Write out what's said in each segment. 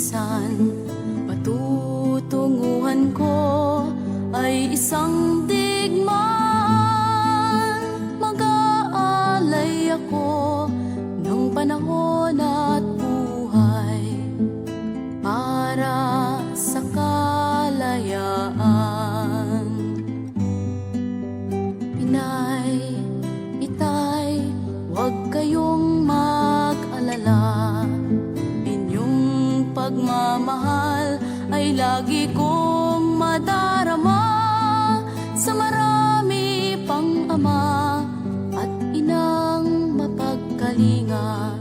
minsan patutunguhan ko ay isang lagi kong madarama Sa marami pang ama at inang mapagkalinga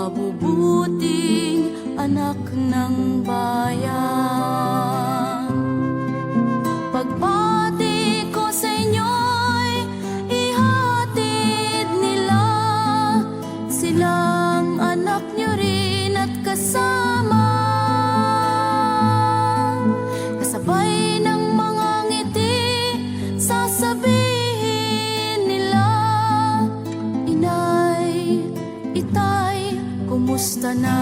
mabubuting anak ng bayan. Pagbati ko sa inyo'y ihatid nila Silang anak niyo rin at kasama Kasabay ng mga sasabihin nila Inay, itay, kumusta na?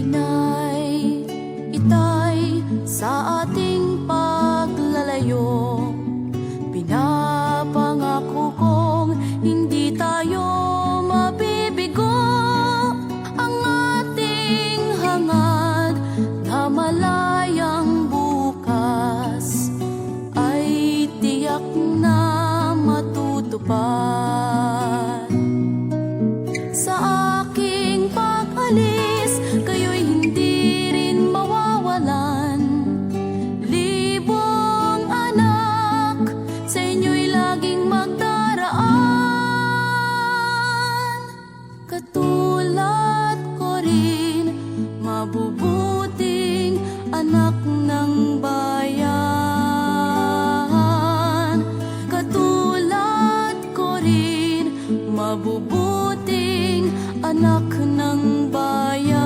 Inay, itay, sa ating paglalayo mabubuting anak ng bayan.